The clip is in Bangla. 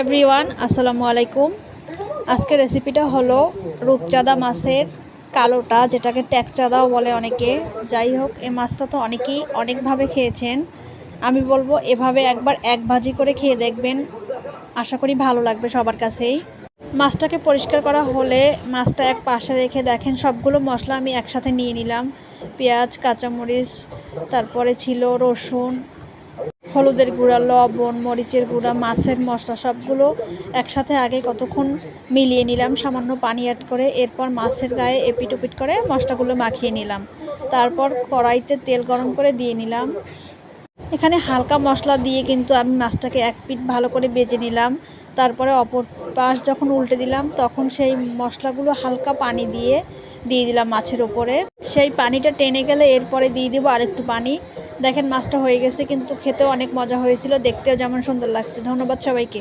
এভরিওয়ান আসসালামু আলাইকুম। আজকের রেসিপিটা হলো রূপচাঁদা মাছের কালোটা, যেটাকে ট্যাকচাঁদাও বলে অনেকে। যাই হোক, এই মাছটা তো অনেকেই অনেকভাবে খেয়েছেন। আমি বলব এভাবে একবার এক ভাজি করে খেয়ে দেখবেন। আশা করি ভালো লাগবে সবার কাছেই। মাছটাকে পরিষ্কার করা হলে মাছটা এক পাশে রেখে দেখেন সবগুলো মশলা আমি একসাথে নিয়ে নিলাম। পেঁয়াজ, কাঁচামরিচ, তারপরে ছিল রসুন হলুদের গুঁড়া, লবণ, মরিচের গুঁড়া, মাছের মশলা সবগুলো একসাথে আগে কতক্ষণ মিলিয়ে নিলাম, সামান্য পানি অ্যাড করে এরপর মাছের গায়ে এপিট ওপিট করে মশলাগুলো মাখিয়ে নিলাম। তারপর কড়াইতে তেল গরম করে দিয়ে নিলাম। এখানে হালকা মশলা দিয়ে কিন্তু আমি মাছটাকে এক পিট ভালো করে বেজে নিলাম। তারপরে অপর পাশ যখন উল্টে দিলাম, তখন সেই মশলাগুলো হালকা পানি দিয়ে দিয়ে দিলাম মাছের ওপরে। সেই পানিটা টেনে গেলে এরপরে দিয়ে দেবো আরেকটু পানি। দেখেন, মাছটা হয়ে গেছে, কিন্তু খেতেও অনেক মজা হয়েছিল। দেখতেও যেমন সুন্দর লাগছে। ধন্যবাদ সবাইকে।